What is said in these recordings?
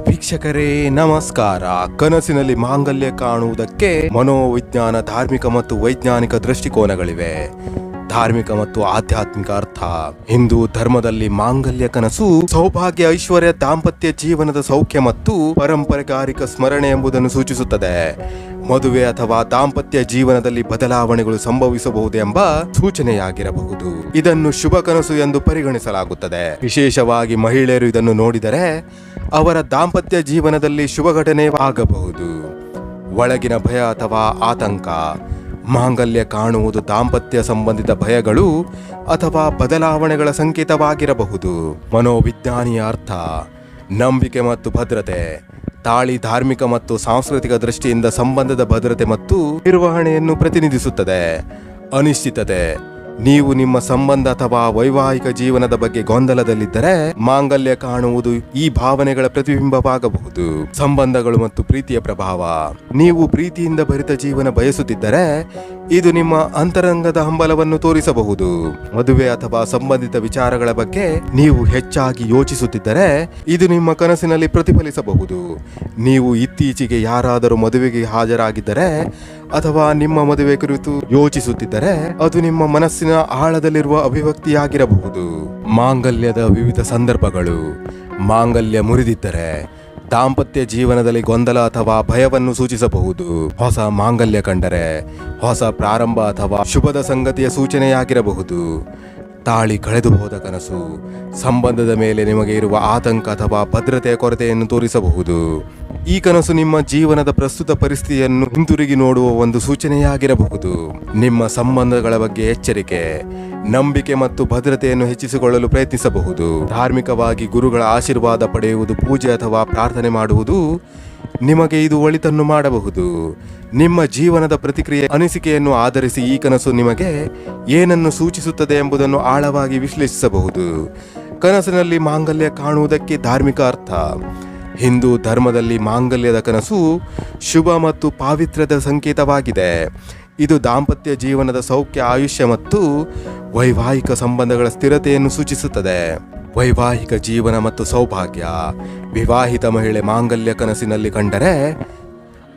ವೀಕ್ಷಕರೇ, ನಮಸ್ಕಾರ. ಕನಸಿನಲ್ಲಿ ಮಾಂಗಲ್ಯ ಕಾಣುವುದಕ್ಕೆ ಮನೋವಿಜ್ಞಾನ, ಧಾರ್ಮಿಕ ಮತ್ತು ವೈಜ್ಞಾನಿಕ ದೃಷ್ಟಿಕೋನಗಳಿವೆ. ಧಾರ್ಮಿಕ ಮತ್ತು ಆಧ್ಯಾತ್ಮಿಕ ಅರ್ಥ. ಹಿಂದೂ ಧರ್ಮದಲ್ಲಿ ಮಾಂಗಲ್ಯ ಕನಸು ಸೌಭಾಗ್ಯ, ಐಶ್ವರ್ಯ, ದಾಂಪತ್ಯ, ಜೀವನದ ಸೌಖ್ಯ ಮತ್ತು ಪರಂಪರೆಗಾರಿಕ ಸ್ಮರಣೆ ಎಂಬುದನ್ನು ಸೂಚಿಸುತ್ತದೆ. ಮದುವೆ ಅಥವಾ ದಾಂಪತ್ಯ ಜೀವನದಲ್ಲಿ ಬದಲಾವಣೆಗಳು ಸಂಭವಿಸಬಹುದೆಂಬ ಸೂಚನೆಯಾಗಿರಬಹುದು. ಇದನ್ನು ಶುಭ ಕನಸು ಎಂದು ಪರಿಗಣಿಸಲಾಗುತ್ತದೆ. ವಿಶೇಷವಾಗಿ ಮಹಿಳೆಯರು ಇದನ್ನು ನೋಡಿದರೆ ಅವರ ದಾಂಪತ್ಯ ಜೀವನದಲ್ಲಿ ಶುಭ ಘಟನೆ ಆಗಬಹುದು. ಒಳಗಿನ ಭಯ ಅಥವಾ ಆತಂಕ, ಮಾಂಗಲ್ಯ ಕಾಣುವುದು ದಾಂಪತ್ಯ ಸಂಬಂಧಿತ ಭಯಗಳು ಅಥವಾ ಬದಲಾವಣೆಗಳ ಸಂಕೇತವಾಗಿರಬಹುದು. ಮನೋವಿಜ್ಞಾನಿಯ ಅರ್ಥ, ನಂಬಿಕೆ ಮತ್ತು ಭದ್ರತೆ ತಾಳಿ ಧಾರ್ಮಿಕ ಮತ್ತು ಸಾಂಸ್ಕೃತಿಕ ದೃಷ್ಟಿಯಿಂದ ಸಂಬಂಧದ ಭದ್ರತೆ ಮತ್ತು ನಿರ್ವಹಣೆಯನ್ನು ಪ್ರತಿನಿಧಿಸುತ್ತದೆ ಅನಿಶ್ಚಿತತೆ. ನೀವು ನಿಮ್ಮ ಸಂಬಂಧ ಅಥವಾ ವೈವಾಹಿಕ ಜೀವನದ ಬಗ್ಗೆ ಗೊಂದಲದಲ್ಲಿದ್ದರೆ ಮಾಂಗಲ್ಯ ಕಾಣುವುದು ಈ ಭಾವನೆಗಳ ಪ್ರತಿಬಿಂಬವಾಗಬಹುದು. ಸಂಬಂಧಗಳು ಮತ್ತು ಪ್ರೀತಿಯ ಪ್ರಭಾವ. ನೀವು ಪ್ರೀತಿಯಿಂದ ಭರಿತ ಜೀವನ ಬಯಸುತ್ತಿದ್ದರೆ ಇದು ನಿಮ್ಮ ಅಂತರಂಗದ ಹಂಬಲವನ್ನು ತೋರಿಸಬಹುದು. ಮದುವೆ ಅಥವಾ ಸಂಬಂಧಿತ ವಿಚಾರಗಳ ಬಗ್ಗೆ ನೀವು ಹೆಚ್ಚಾಗಿ ಯೋಚಿಸುತ್ತಿದ್ದರೆ ಇದು ನಿಮ್ಮ ಕನಸಿನಲ್ಲಿ ಪ್ರತಿಫಲಿಸಬಹುದು. ನೀವು ಇತ್ತೀಚೆಗೆ ಯಾರಾದರೂ ಮದುವೆಗೆ ಹಾಜರಾಗಿದ್ದರೆ ಅಥವಾ ನಿಮ್ಮ ಮದುವೆ ಕುರಿತು ಯೋಚಿಸುತ್ತಿದ್ದರೆ ಅದು ನಿಮ್ಮ ಮನಸ್ಸಿನ ಆಳದಲ್ಲಿರುವ ಅಭಿವ್ಯಕ್ತಿಯಾಗಿರಬಹುದು. ಮಾಂಗಲ್ಯದ ವಿವಿಧ ಸಂದರ್ಭಗಳು. ಮಾಂಗಲ್ಯ ಮುರಿದಿದ್ದರೆ ದಾಂಪತ್ಯ ಜೀವನದಲ್ಲಿ ಗೊಂದಲ ಅಥವಾ ಭಯವನ್ನು ಸೂಚಿಸಬಹುದು. ಹೊಸ ಮಾಂಗಲ್ಯ ಕಂಡರೆ ಹೊಸ ಪ್ರಾರಂಭ ಅಥವಾ ಶುಭದ ಸಂಗತಿಯ ಸೂಚನೆಯಾಗಿರಬಹುದು. ತಾಳಿ ಕಳೆದು ಹೋದ ಕನಸು, ಸಂಬಂಧದ ಮೇಲೆ ನಿಮಗೆ ಇರುವ ಆತಂಕ ಅಥವಾ ಭದ್ರತೆಯ ಕೊರತೆಯನ್ನು ತೋರಿಸಬಹುದು. ಈ ಕನಸು ನಿಮ್ಮ ಜೀವನದ ಪ್ರಸ್ತುತ ಪರಿಸ್ಥಿತಿಯನ್ನು ಹಿಂತಿರುಗಿ ನೋಡುವ ಒಂದು ಸೂಚನೆಯಾಗಿರಬಹುದು. ನಿಮ್ಮ ಸಂಬಂಧಗಳ ಬಗ್ಗೆ ಎಚ್ಚರಿಕೆ, ನಂಬಿಕೆ ಮತ್ತು ಭದ್ರತೆಯನ್ನು ಹೆಚ್ಚಿಸಿಕೊಳ್ಳಲು ಪ್ರಯತ್ನಿಸಬಹುದು. ಧಾರ್ಮಿಕವಾಗಿ ಗುರುಗಳ ಆಶೀರ್ವಾದ ಪಡೆಯುವುದು ಪೂಜೆ ಅಥವಾ ಪ್ರಾರ್ಥನೆ ಮಾಡುವುದು ನಿಮಗೆ ಇದು ಒಳಿತನ್ನು ಮಾಡಬಹುದು. ನಿಮ್ಮ ಜೀವನದ ಪ್ರತಿಕ್ರಿಯೆ ಅನಿಸಿಕೆಯನ್ನು ಆಧರಿಸಿ ಈ ಕನಸು ನಿಮಗೆ ಏನನ್ನು ಸೂಚಿಸುತ್ತದೆ ಎಂಬುದನ್ನು ಆಳವಾಗಿ ವಿಶ್ಲೇಷಿಸಬಹುದು. ಕನಸಿನಲ್ಲಿ ಮಾಂಗಲ್ಯ ಕಾಣುವುದಕ್ಕೆ ಧಾರ್ಮಿಕ ಅರ್ಥ. ಹಿಂದೂ ಧರ್ಮದಲ್ಲಿ ಮಾಂಗಲ್ಯದ ಕನಸು ಶುಭ ಮತ್ತು ಪಾವಿತ್ರ್ಯದ ಸಂಕೇತವಾಗಿದೆ. ಇದು ದಾಂಪತ್ಯ ಜೀವನದ ಸೌಖ್ಯ, ಆಯುಷ್ಯ ಮತ್ತು ವೈವಾಹಿಕ ಸಂಬಂಧಗಳ ಸ್ಥಿರತೆಯನ್ನು ಸೂಚಿಸುತ್ತದೆ. ವೈವಾಹಿಕ ಜೀವನ ಮತ್ತು ಸೌಭಾಗ್ಯ. ವಿವಾಹಿತ ಮಹಿಳೆ ಮಾಂಗಲ್ಯ ಕನಸಿನಲ್ಲಿ ಕಂಡರೆ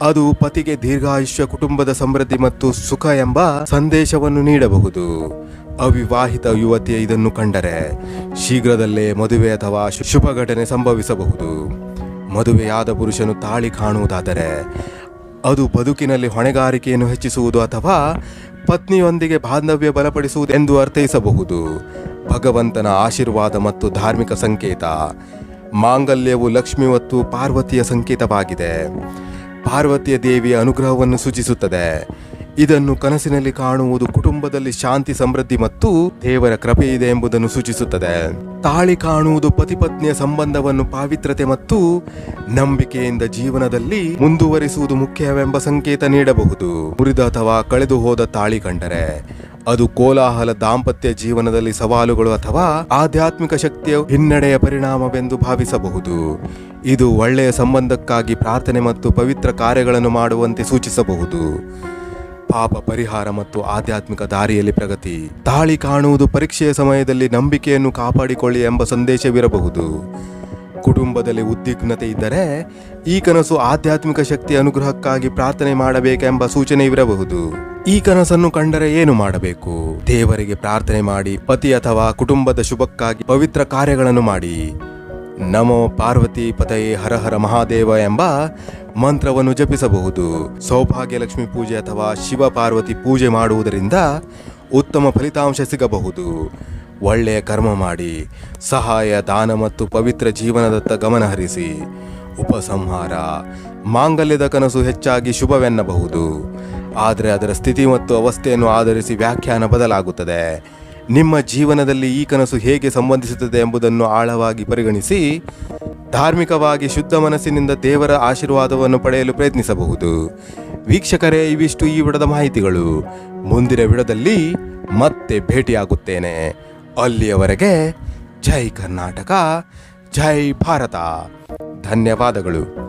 ಅದು ಪತಿಗೆ ದೀರ್ಘಾಯುಷ್ಯ, ಕುಟುಂಬದ ಸಮೃದ್ಧಿ ಮತ್ತು ಸುಖ ಎಂಬ ಸಂದೇಶವನ್ನು ನೀಡಬಹುದು. ಅವಿವಾಹಿತ ಯುವತಿಯ ಇದನ್ನು ಕಂಡರೆ ಶೀಘ್ರದಲ್ಲೇ ಮದುವೆ ಅಥವಾ ಶುಭ ಘಟನೆ ಸಂಭವಿಸಬಹುದು. ಮದುವೆಯಾದ ಪುರುಷನು ತಾಳಿ ಕಾಣುವುದಾದರೆ ಅದು ಬದುಕಿನಲ್ಲಿ ಹೊಣೆಗಾರಿಕೆಯನ್ನು ಹೆಚ್ಚಿಸುವುದು ಅಥವಾ ಪತ್ನಿಯೊಂದಿಗೆ ಬಾಂಧವ್ಯ ಬಲಪಡಿಸುವುದು ಎಂದು ಅರ್ಥೈಸಬಹುದು. ಭಗವಂತನ ಆಶೀರ್ವಾದ ಮತ್ತು ಧಾರ್ಮಿಕ ಸಂಕೇತ ಮಾಂಗಲ್ಯವು ಲಕ್ಷ್ಮಿ ಮತ್ತು ಪಾರ್ವತಿಯ ಸಂಕೇತವಾಗಿದೆ. ಪಾರ್ವತಿಯ ದೇವಿಯ ಅನುಗ್ರಹವನ್ನು ಸೂಚಿಸುತ್ತದೆ. ಇದನ್ನು ಕನಸಿನಲ್ಲಿ ಕಾಣುವುದು ಕುಟುಂಬದಲ್ಲಿ ಶಾಂತಿ, ಸಮೃದ್ಧಿ ಮತ್ತು ದೇವರ ಕೃಪೆ ಇದೆ ಎಂಬುದನ್ನು ಸೂಚಿಸುತ್ತದೆ. ತಾಳಿ ಕಾಣುವುದು ಪತಿ ಪತ್ನಿಯ ಸಂಬಂಧವನ್ನು ಪಾವಿತ್ರತೆ ಮತ್ತು ನಂಬಿಕೆಯಿಂದ ಜೀವನದಲ್ಲಿ ಮುಂದುವರಿಸುವುದು ಮುಖ್ಯವೆಂಬ ಸಂಕೇತ ನೀಡಬಹುದು. ಮುರಿದ ಅಥವಾ ಕಳೆದು ತಾಳಿ ಕಂಡರೆ, ಅದು ಕೋಲಾಹಲ ದಾಂಪತ್ಯ ಜೀವನದಲ್ಲಿ ಸವಾಲುಗಳು ಅಥವಾ ಆಧ್ಯಾತ್ಮಿಕ ಶಕ್ತಿಯ ಹಿನ್ನಡೆಯ ಪರಿಣಾಮವೆಂದು ಭಾವಿಸಬಹುದು. ಇದು ಒಳ್ಳೆಯ ಸಂಬಂಧಕ್ಕಾಗಿ ಪ್ರಾರ್ಥನೆ ಮತ್ತು ಪವಿತ್ರ ಕಾರ್ಯಗಳನ್ನು ಮಾಡುವಂತೆ ಸೂಚಿಸಬಹುದು. ಪಾಪ ಪರಿಹಾರ ಮತ್ತು ಆಧ್ಯಾತ್ಮಿಕ ದಾರಿಯಲ್ಲಿ ಪ್ರಗತಿ. ತಾಳಿ ಕಾಣುವುದು ಪರೀಕ್ಷೆಯ ಸಮಯದಲ್ಲಿ ನಂಬಿಕೆಯನ್ನು ಕಾಪಾಡಿಕೊಳ್ಳಿ ಎಂಬ ಸಂದೇಶವಿರಬಹುದು. ಕುಟುಂಬದಲ್ಲಿ ಉದ್ವಿಗ್ನತೆ ಇದ್ದರೆ ಈ ಕನಸು ಆಧ್ಯಾತ್ಮಿಕ ಶಕ್ತಿ ಅನುಗ್ರಹಕ್ಕಾಗಿ ಪ್ರಾರ್ಥನೆ ಮಾಡಬೇಕೆಂಬ ಸೂಚನೆ ಇರಬಹುದು. ಈ ಕನಸನ್ನು ಕಂಡರೆ ಏನು ಮಾಡಬೇಕು? ದೇವರಿಗೆ ಪ್ರಾರ್ಥನೆ ಮಾಡಿ, ಪತಿ ಅಥವಾ ಕುಟುಂಬದ ಶುಭಕ್ಕಾಗಿ ಪವಿತ್ರ ಕಾರ್ಯಗಳನ್ನು ಮಾಡಿ. ನಮೋ ಪಾರ್ವತಿ ಪತಯೇ ಹರ ಹರ ಮಹಾದೇವ ಎಂಬ ಮಂತ್ರವನ್ನು ಜಪಿಸಬಹುದು. ಸೌಭಾಗ್ಯ ಲಕ್ಷ್ಮಿ ಪೂಜೆ ಅಥವಾ ಶಿವ ಪಾರ್ವತಿ ಪೂಜೆ ಮಾಡುವುದರಿಂದ ಉತ್ತಮ ಫಲಿತಾಂಶ ಸಿಗಬಹುದು. ಒಳ್ಳೆಯ ಕರ್ಮ ಮಾಡಿ, ಸಹಾಯ, ದಾನ ಮತ್ತು ಪವಿತ್ರ ಜೀವನದತ್ತ ಗಮನ ಹರಿಸಿ, ಉಪಸಂಹಾರ, ಮಾಂಗಲ್ಯದ ಕನಸು ಹೆಚ್ಚಾಗಿ ಶುಭವೆನ್ನಬಹುದು. ಆದರೆ ಅದರ ಸ್ಥಿತಿ ಮತ್ತು ಅವಸ್ಥೆಯನ್ನು ಆಧರಿಸಿ ವ್ಯಾಖ್ಯಾನ ಬದಲಾಗುತ್ತದೆ. ನಿಮ್ಮ ಜೀವನದಲ್ಲಿ ಈ ಕನಸು ಹೇಗೆ ಸಂಬಂಧಿಸುತ್ತದೆ ಎಂಬುದನ್ನು ಆಳವಾಗಿ ಪರಿಗಣಿಸಿ, ಧಾರ್ಮಿಕವಾಗಿ ಶುದ್ಧ ಮನಸ್ಸಿನಿಂದ ದೇವರ ಆಶೀರ್ವಾದವನ್ನು ಪಡೆಯಲು ಪ್ರಯತ್ನಿಸಬಹುದು. ವೀಕ್ಷಕರೇ, ಇವಿಷ್ಟು ಈ ವಿಡದ ಮಾಹಿತಿಗಳು. ಮುಂದಿನ ವಿಡದಲ್ಲಿ ಮತ್ತೆ ಭೇಟಿಯಾಗುತ್ತೇನೆ. ಅಲ್ಲಿಯವರೆಗೆ ಜೈ ಕರ್ನಾಟಕ, ಜೈ ಭಾರತ. ಧನ್ಯವಾದಗಳು.